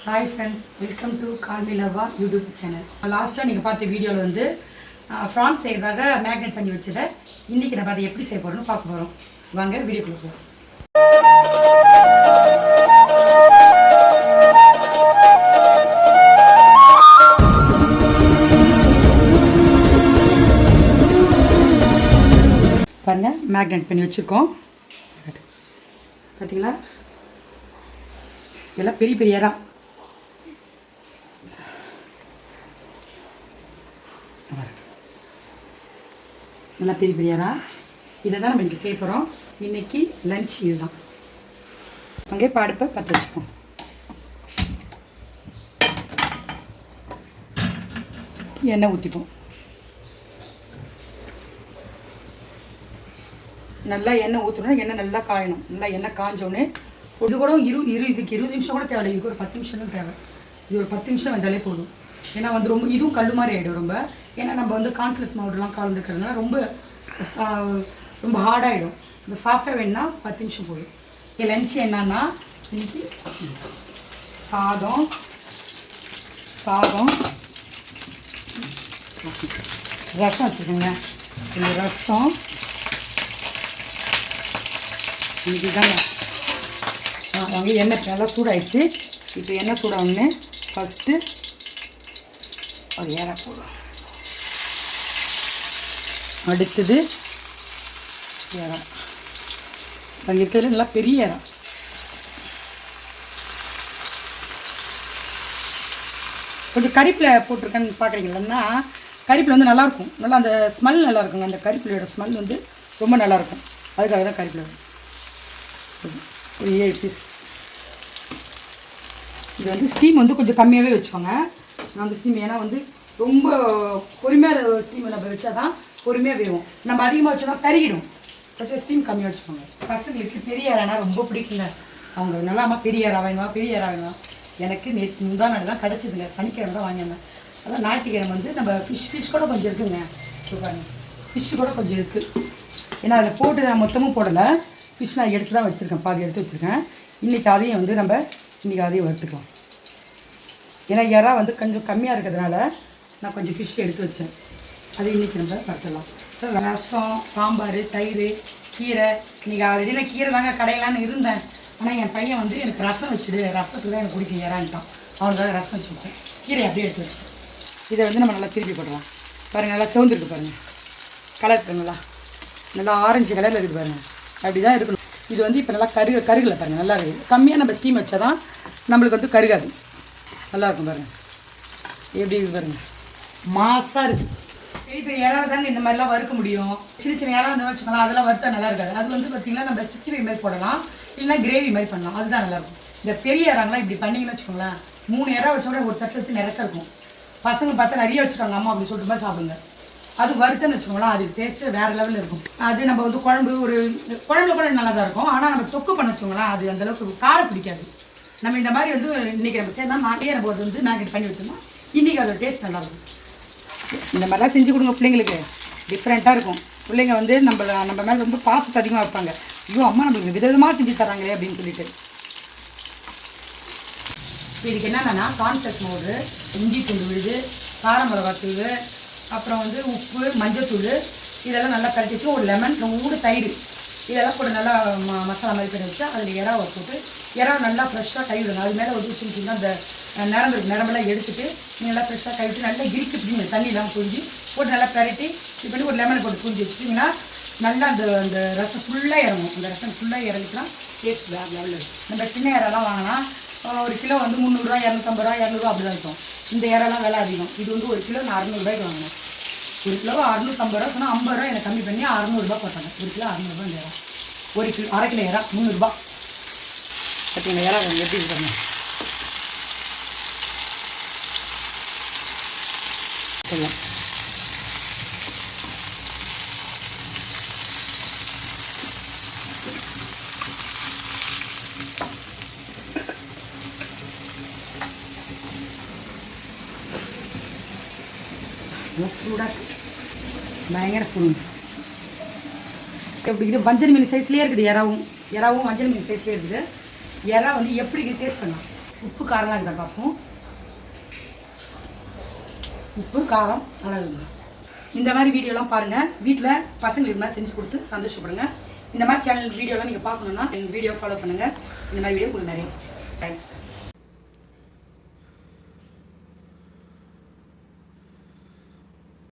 Hi friends welcome to call me லவ்வா YouTube channel லாஸ்ட்டாக நீங்கள் பார்த்த வீடியோவில் வந்து ஃப்ரான்ஸ் செய்கிறதாக மேக்னெட் பண்ணி வச்சதை இன்றைக்கி நம்ம அதை எப்படி செய்ய போகிறோம்னு பார்க்க போகிறோம் வாங்க வீடியோக்குள்ள போகிறோம் பாருங்கள் மேக்னெட் பண்ணி வச்சுருக்கோம். பார்த்தீங்களா இதெல்லாம் பெரிய பெரியராக நல்லா பெரிய பெரியாரா? இதை தான் நம்ம இன்றைக்கி செய்ய போகிறோம் இன்றைக்கி லஞ்ச் இதுதான். அங்கே பாடுப்பை பற்ற வச்சுப்போம். எண்ணெய் ஊற்றிப்போம் நல்லா எண்ணெய் ஊற்றணும் எண்ணெய் நல்லா காயணும். நல்லா எண்ணெய் காஞ்சோடனே ஒரு கூட இரு இரு இதுக்கு இருபது நிமிஷம் கூட தேவை இதுக்கு ஒரு பத்து நிமிஷம் தான் தேவை. இது ஒரு பத்து நிமிஷம் வந்தாலே போதும். ஏன்னா வந்து ரொம்ப இதுவும் கல் மாதிரி ஆகிடும் ரொம்ப. ஏன்னா நம்ம வந்து கான்ஃப்ளெக்ஸ் பவுடர்லாம் கலந்துக்கிறதுனால ரொம்ப சா ரொம்ப ஹார்டாகிடும் இந்த சாஃப்டாக வேணும்னா பத்து நிமிஷம் போயிடும் என் லஞ்ச் என்னன்னா இன்னைக்கு சாதம் சாதம் ரசம் வச்சுக்கோங்க. இந்த ரசம் இன்னைக்கு எண்ணெய் நல்லா சூடாயிடுச்சு. இப்போ எண்ணெய் சூடாகணுன்னு ஃபஸ்ட்டு ஒரு ஏற போடும் அடுத்தது இறம் அங்கே இருக்கிறதுல நல்லா பெரிய இறம் கொஞ்சம் கறிப்பில் போட்டிருக்கேன்னு பார்க்குறீங்களா? கறிப்பில் வந்து நல்லாயிருக்கும். நல்லா அந்த ஸ்மெல் நல்லா இருக்குங்க அந்த கறிப்பிலையோட ஸ்மெல் வந்து ரொம்ப நல்லாயிருக்கும். அதுக்காக தான் கறிப்பில் ஒரு ஏழு பீஸ் இது வந்து ஸ்டீம் வந்து கொஞ்சம் கம்மியாகவே வச்சுக்கோங்க. அந்த ஸ்டீம் ஏன்னா வந்து ரொம்ப பொறுமையாக ஸ்டீம் நம்ம வச்சா தான் பொறுமையாக வேகும் நம்ம அதிகமாக வச்சோம்னா கருகிடும் கொஞ்சம் ஸ்டீம் கம்மியாக வச்சுக்கோங்க. பசங்களுக்கு பெரிய இறானா ரொம்ப பிடிக்குங்க. அவங்க நல்லாமா பெரிய இறா வேணுமா பெரிய இறா வேணுமா எனக்கு நேற்று முந்தா நாள் தான் கிடச்சிதுங்க. சனிக்கிழமை தான் வாங்கியிருந்தேன். அதான் ஞாயிற்றுக்கிழமை வந்து நம்ம ஃபிஷ் ஃபிஷ் கூட கொஞ்சம் இருக்குங்க. ஃபிஷ்ஷு கூட கொஞ்சம் இருக்குது ஏன்னா அதில் போட்டு நான் மொத்தமும் போடலை. ஃபிஷ் நான் எடுத்து தான் வச்சுருக்கேன். பாதி எடுத்து வச்சுருக்கேன். இன்றைக்கி அதையும் வந்து நம்ம இன்றைக்கி அதையும் வறுத்துக்கலாம். ஏன்னா இறா வந்து கொஞ்சம் கம்மியாக இருக்கிறதுனால நான் கொஞ்சம் ஃபிஷ் எடுத்து வச்சேன். அது இன்றைக்கி நம்ம வறுத்துடலாம் ரசம் சாம்பார் தயிர் கீரை. இன்றைக்கி ஆல்ரெடி நான் கீரை தாங்க கடையலான்னு இருந்தேன். ஆனால் என் பையன் வந்து எனக்கு ரசம் வச்சுடு ரசத்துக்கு தான் எனக்கு பிடிக்கும் இறான்ட்டான் அவனுக்காக ரசம் வச்சு வச்சேன். கீரை அப்படியே எடுத்து வச்சேன். இதை வந்து நம்ம நல்லா திருப்பி போடலாம் பாருங்கள் நல்லா சிவந்துருக்கு பாருங்கள் கலர் பாருங்களா நல்லா. ஆரஞ்சு கலரில் இருக்குது பாருங்கள் அப்படி தான் இருக்கணும். இது வந்து இப்போ நல்லா கரு கருகலை பாருங்கள் நல்லா இருக்குது கம்மியாக நம்ம ஸ்டீம் வச்சா தான் நம்மளுக்கு வந்து கருகாது. நல்லாயிருக்கும் பாருங்கள் எப்படி இருக்குது பாருங்கள் மாசாக இருக்குது பெரிய பெரிய இறாவை தாங்க இந்த மாதிரிலாம் வறுக்க முடியும். சின்ன சின்ன இறால் வந்து வச்சுக்கலாம் அதெல்லாம் வறுத்தா நல்லா இருக்காது. அது வந்து பார்த்திங்கன்னா நம்ம சிக்ஸ்டி ஃபைவ் மாதிரி போடலாம். இல்லைன்னா கிரேவி மாதிரி பண்ணலாம். அதுதான் நல்லாயிருக்கும். இந்த பெரிய இறாங்கலாம் இப்படி பண்ணிங்கன்னு வச்சுக்கோங்களேன் மூணு இறா வச்ச கூட ஒரு தட்டு வச்சு நிறக்க இருக்கும். பசங்க பார்த்தா நிறைய வச்சுருக்காங்க அம்மா அப்படின்னு சொல்லிட்டு மாதிரி சாப்பிடுங்க. அது வறுத்தன்னு வச்சுக்கோங்களேன் அது டேஸ்ட்டு வேறு லெவலில் இருக்கும். அது நம்ம வந்து குழம்பு ஒரு குழம்புல கூட நல்லா தான் இருக்கும். ஆனால் நம்ம தொக்கு பண்ண வச்சுக்கோங்களேன் அது அந்தளவுக்கு காரம் பிடிக்காது. நம்ம இந்த மாதிரி வந்து இன்றைக்கி நம்ம சேர்ந்தா நாட்டே நம்ம அது வந்து மேக்னெட் பண்ணி வச்சோம்னா இன்றைக்கி அதோட டேஸ்ட் நல்லா இருக்கும். இந்த மாதிரிலாம் செஞ்சு கொடுங்க பிள்ளைங்களுக்கு. டிஃப்ரெண்ட்டாக இருக்கும். பிள்ளைங்க வந்து நம்மள நம்ம மேலே ரொம்ப பாசத்தை அதிகமாக வைப்பாங்க. ஐயோ அம்மா நம்மளுக்கு விதவிதமாக செஞ்சு தராங்களே அப்படின்னு சொல்லிட்டு. இதுக்கு என்னென்னா கான்ஃப்ளெக்ஸ் மோடு இஞ்சி தூள் விழுது கார மிளகாத்தூள் அப்புறம் வந்து உப்பு மஞ்சத்தூள் இதெல்லாம் நல்லா கரைச்சி வச்சு ஒரு லெமன் ஊடு தயிர் இதெல்லாம் போட்டு நல்லா ம மசாலா மாதிரி பண்ணி வச்சு அதில் இறாவை போட்டு இறா நல்லா ஃப்ரெஷ்ஷாக கைவிடணும் அது மேலே வந்து சின்ன அந்த நரம்பு இருக்கு நரம்பெல்லாம் எடுத்துட்டு நல்லா ஃப்ரெஷ்ஷாக கழுவிட்டு நல்லா இறுக்கி பிடிங்க தண்ணியெலாம் புரிஞ்சு போட்டு நல்லா பரட்டி இது பண்ணி ஒரு லெமனை போட்டு புரிஞ்சு வச்சுட்டிங்கன்னா நல்லா அந்த அந்த ரசம் ஃபுல்லாக இறங்கும். அந்த ரசம் ஃபுல்லாக இறங்கிச்சுன்னா டேஸ்ட் வேறு லெவலில் இருக்கும் நம்ம சின்ன இறாலாம் வாங்கினா ஒரு கிலோ வந்து முந்நூறுரூவா இரநூத்தம்பது ரூபா இரநூறுவா அப்படி தான் இருக்கும். இந்த இறாலாம் விலை அதிகம். இது வந்து ஒரு கிலோ நான் அறநூறுபாய்க்கு வாங்கினேன் ஒரு கிலோ அறுநூத்தம்பது ரூபா சொன்னால் ஐம்பது ரூபா எனக்கு கம்மி பண்ணி அறநூறுபா போட்டாங்க. ஒரு கிலோ அறநூறுபா இந்த இறா. ஒரு கிலோ அரை கிலோ இறா முந்நூறுபா பார்த்தீங்களா? இறா எப்படி இருக்கணும் சொல்லலாம் சூடாக பயங்கர சூடு எப்படி இது மஞ்சள் மீன் சைஸ்லேயே இருக்குது இறாவும் இறாவும் மஞ்சள் மீன் சைஸ்லேயே இருக்குது. இறா வந்து எப்படி டேஸ்ட் பண்ணலாம். உப்பு காரம்லாம் இருக்கிற பார்ப்போம். உப்பு காரம் நல்லா இருக்குங்க இந்த மாதிரி வீடியோலாம் பாருங்கள் வீட்டில் பசங்களுக்கு இது மாதிரி செஞ்சு கொடுத்து சந்தோஷப்படுங்க. இந்த மாதிரி சேனல் வீடியோலாம் நீங்கள் பார்க்கணுன்னா எங்கள் வீடியோ ஃபாலோ பண்ணுங்கள் இந்த மாதிரி வீடியோ உங்களுக்கு நிறைய. தேங்க்யூ